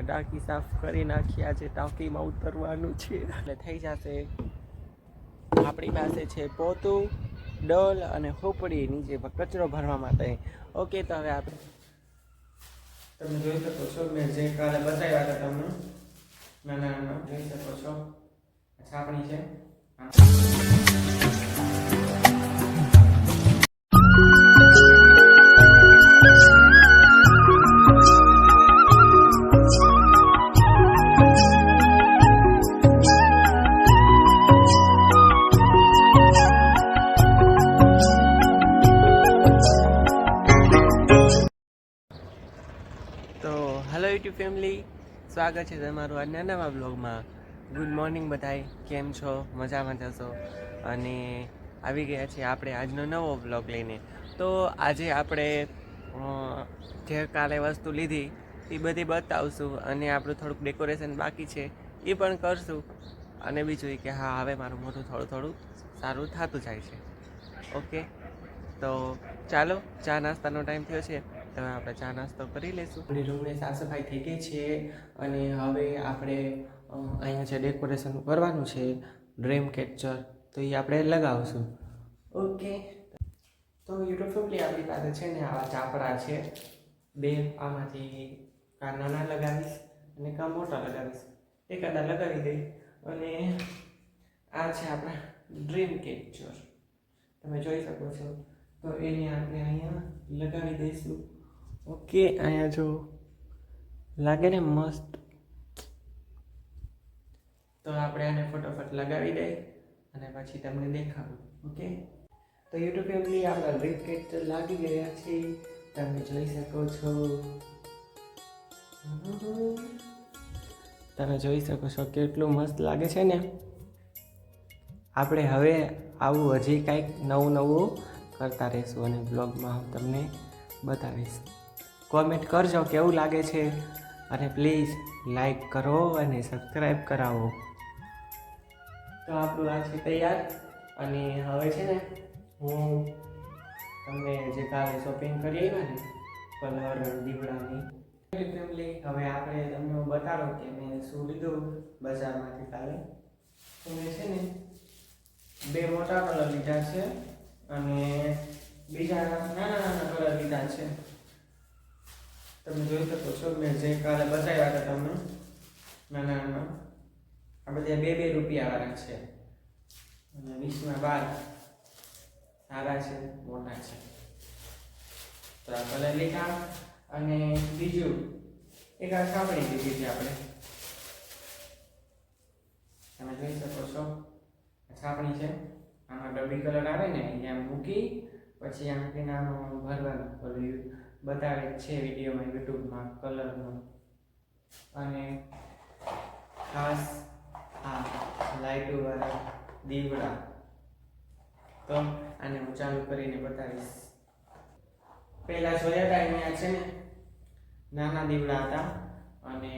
આપણે ટાંકી સાફ કરી નાખી આજે ટાંકીમાં ઉતરવાનું છે. એટલે થઈ જશે. આપણી પાસે છે પોતું, ડોલ અને હોપડી નીચે કચરો ભરવા માટે. ઓકે, તો હવે આપણે તમે જોઈ શકો છો, મેં જે કાલે બતાવ્યા હતા તમને. નાના નાના, જોઈ શકો છો. છાપણી છે. તો હેલો યુટ્યુબ ફેમિલી સ્વાગત છે તમારું આજના નવા બ્લોગમાં ગુડ મોર્નિંગ બધાય, કેમ છો? મજામાં જશો અને આવી ગયા છીએ આપણે આજનો નવો બ્લોગ લઈને. તો આજે આપણે જે કાલે વસ્તુ લીધી, એ બધી બતાવશું અને આપણું થોડુંક ડેકોરેશન બાકી છે, એ પણ કરશું. અને બીજું કે હા, હવે મારું મોઢું થોડું થોડું સારું થતું જાય છે. ઓકે તો ચાલો, ચા નાસ્તાનો ટાઈમ થયો છે. તો આપણે ચા નાસ્તો કરી લઈશું. આપણી રૂમની સાફ સફાઈ થઈ ગઈ છે અને હવે આપણે અહીંયા જે ડેકોરેશન કરવાનું છે ડ્રીમ કેપ્ચર તો એ આપણે લગાવશું. ઓકે. તો યુટ્યુબ ફેમિલી આપણી પાસે છે ને આવા ચાપડા છે. બે આમાંથી કા નાના લગાવીશ અને કા મોટા લગાવીશ. એકાદા લગાવી દઈ. અને આ છે આપણા ડ્રીમ કેપ્ચર. તમે જોઈ શકો છો. તો એને આપણે અહીંયા લગાવી દઈશું. ઓકે, અહીંયા જો. લાગે ને મસ્ત. તો આપણે આને ફટોફટ લગાવી દઈએ અને પછી તમને દેખાડું, ઓકે? તો યુટ્યુબ ફેમિલી આપણા કેપ્ચર લાગી ગયા છે. તમે જોઈ શકો છો. તમે જોઈ શકો છો કેટલું મસ્ત લાગે છે ને. આપણે હવે આવું હજી કાંઈક નવું નવું કરતા રહીશું અને બ્લોગમાં હું તમને બતાવીશ. કોમેન્ટ કરજો કેવું લાગે છે. અને પ્લીઝ લાઈક કરો અને સબસ્ક્રાઈબ કરાવો. તો આપણું આ છે તૈયાર. અને હવે છે ને, હું તમને જે કાલે શોપિંગ કરી આવ્યા ને કલર દીવડાની ફેમિલી હવે આપણે તમને હું બતાડું કે મેં શું લીધું બજારમાંથી કાલે. તો મેં છે ને બે મોટા કલર લીધા છે અને બીજા નાના નાના કલર લીધા છે. તમે જોઈ શકો છો મેં જે કાલે બતાવ્યા હતા તમને નાના નાના આ બધા બે બે રૂપિયા વાળા છે. અને વીસમાં બાર, સારા છે, મોટા છે. તો આ કલર લીધા અને બીજું એક આ સાંભળી લીધી છે આપણે. તમે જોઈ શકો છો છાપણી છે. આમાં ડબી કલર આવે ને, અહીંયા મૂકી, પછી આમ નાનો ભરવાનું બતાવે છે વિડીયોમાં યુટ્યુબમાં કલરનું અને ખાસ આ લાઇટોવાળા દીવડા. તો આને હું ચાલુ કરીને બતાવીશ. પહેલાં જોયા હતા અહીંયા છે ને, નાના દીવડા હતા અને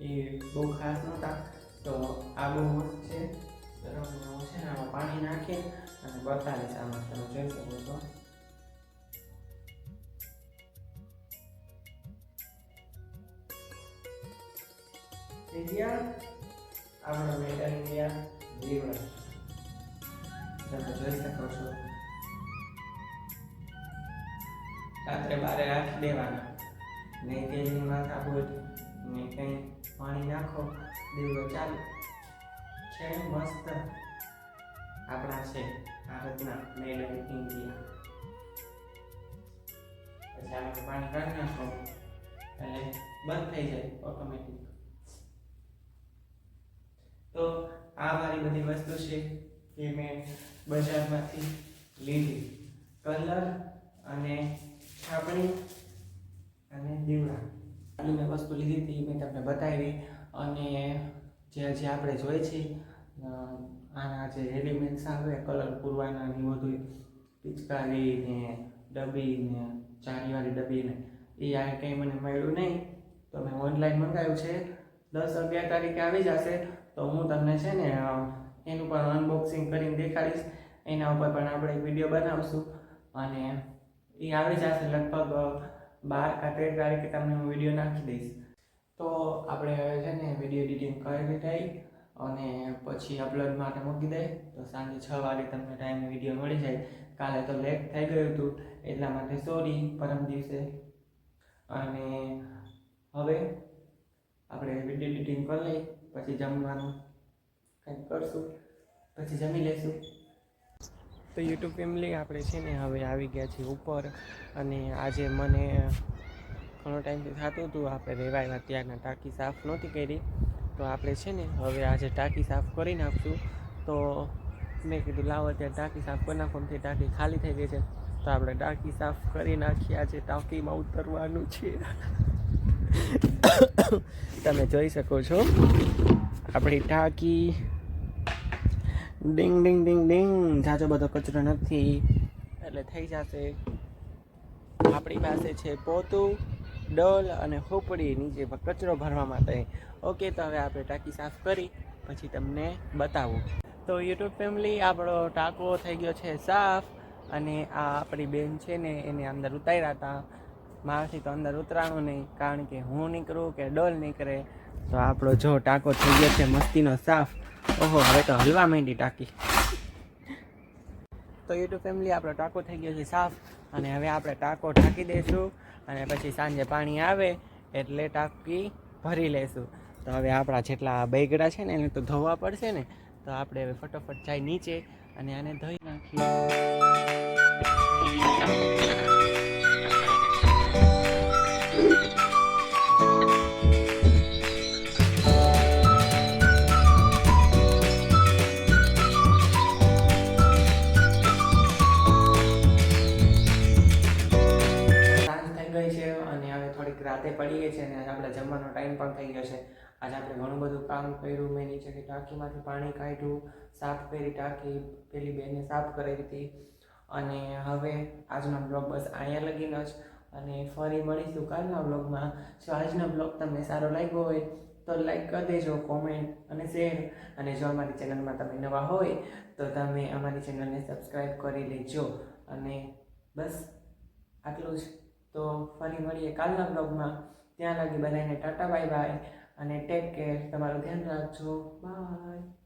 એ બહુ ખાસ નહોતા. તો આ બહુ છે, ગરમ છે ને, આમાં પાણી નાખી અને બતાવીશ આમાં તમે જોઈ શકો છો. થઈ ગયા આપણા મેડલ ઇન્ડિયા લીવર તમે જોઈ શકો છો. રાત્રે બારે હાથ દેવાના. નહીં તેલની માથા બોટ ને કંઈ પાણી નાખો. દીવડો ચાલુ. છે મસ્ત. આપણા છે ભારતના મેડ ઇન ઇન્ડિયા પછી આપણે પાણી કાઢી નાખો. એટલે બંધ થઈ જાય ઓટોમેટિક તો આ મારી બધી વસ્તુ છે કે મેં બજારમાંથી લીધી. કલર અને છાપણી અને દીવડા. આટલી મેં વસ્તુ લીધી હતી મેં તમને બતાવી. અને જે જે આપણે જોઈએ છે આના જે રેડીમેડ્સ આવે, કલર પૂરવાના ને બધું, પિચકારી ને ડબ્બી ને ચારીવાળી ડબ્બી ને, એ આ કંઈ મને મળ્યું નહીં. તો મેં ઓનલાઈન મંગાવ્યું છે. દસ અગિયાર તારીખે આવી જશે, તો હું તમને છે ને એનું પણ અનબોક્સિંગ કરીને દેખાડીશ. એના ઉપર પણ આપણે વીડિયો બનાવશું. અને એ આવી જશે લગભગ બાર કા તેર તારીખે તમને હું વીડિયો નાખી દઈશ. તો આપણે હવે છે ને વીડિયો એડિટિંગ કરી દીધાઈ અને પછી અપલોડ માટે મૂકી દે. તો સાંજે છ વાગે તમને ટાઈમે વીડિયો મળી જાય. કાલે તો લેટ થઈ ગયું હતું, એટલા માટે સોરી પરમ દિવસે. અને હવે આપણે વીડિયો એડિટિંગ કરી લઈ પછી જમવાનું કંઈક કરશું, પછી જમી લઈશું. તો યુટ્યુબ ફેમિલી આપણે છે ને હવે આવી ગયા છીએ ઉપર અને આજે મને ઘણો ટાઈમથી થતું હતું, આપણે રેવાયેલા ત્યારના ટાંકી સાફ નહોતી કરી. તો આપણે છે ને હવે આજે ટાંકી સાફ કરી નાખશું. તો મેં કીધું, લાવો અત્યારે ટાંકી સાફ કરી નાખો તે ટાંકી ખાલી થઈ ગઈ છે. તો આપણે ટાંકી સાફ કરી નાખીએ આજે ટાંકીમાં ઉતરવાનું છે. તમે જોઈ શકો છો. આપણી ટાંકી. ડિંગ ડિંગ ડિંગ ડિંગ. જાજો બધો કચરો નથી. એટલે થઈ જશે. આપણી પાસે છે પોતું, ડોલ અને હોપડી નીચે કચરો ભરવા માટે. ઓકે, તો હવે આપણે ટાંકી સાફ કરી, પછી તમને બતાવું. તો યુટ્યુબ ફેમિલી, આપણો ટાંકો થઈ ગયો છે સાફ. અને આ આપણી બેન છે ને, એને અંદર ઉતાર્યા હતા. મારાથી તો અંદર ઉતરાણું નહીં, કારણ કે હું નીકળું કે ડોલ નીકળે, તો આપણો જો ટાંકો થઈ ગયો છે, મસ્તીનો સાફ. ઓહો, હવે તો હલવા માંડી ટાંકી. તો યુટ્યુબ ફેમિલી, આપણો ટાંકો થઈ ગયો છે સાફ, અને હવે આપણે ટાંકો ઢાંકી દઈશું, અને પછી સાંજે પાણી આવે, એટલે ટાંકી ભરી લઈશું તો હવે આપણા જેટલા બેગડા છે ને, એને તો ધોવા પડશે ને, તો આપણે હવે ફટોફટ જાય નીચે, અને આને ધોઈ નાખીએ. રાતે પડી ગઈ છે અને આપણે જમવાનો ટાઈમ પણ થઈ ગયો છે. આજે આપણે ઘણું બધું કામ કર્યું. મેં નીચેથી ટાંકીમાંથી પાણી કાઢ્યું, સાફ કરી ટાંકી પેલી બેને સાફ કરી હતી. અને હવે આજનો બ્લોગ બસ અહીંયા લગીનો જ. અને ફરી મળીશું કાલના બ્લોગમાં જો આજનો બ્લોગ તમને સારો લાગ્યો હોય, તો લાઈક કરી દેજો કોમેન્ટ અને શેર અને જો અમારી ચેનલમાં તમે નવા હોય, તો તમે અમારી ચેનલને સબસ્ક્રાઈબ કરી લેજો. અને બસ, આટલું જ. તો ફરી મળીએ કાલના બ્લોગમાં. ત્યાં લાગી બધાને ટાટા બાય બાય અને ટેક કેર. તમારું ધ્યાન રાખજો. બાય.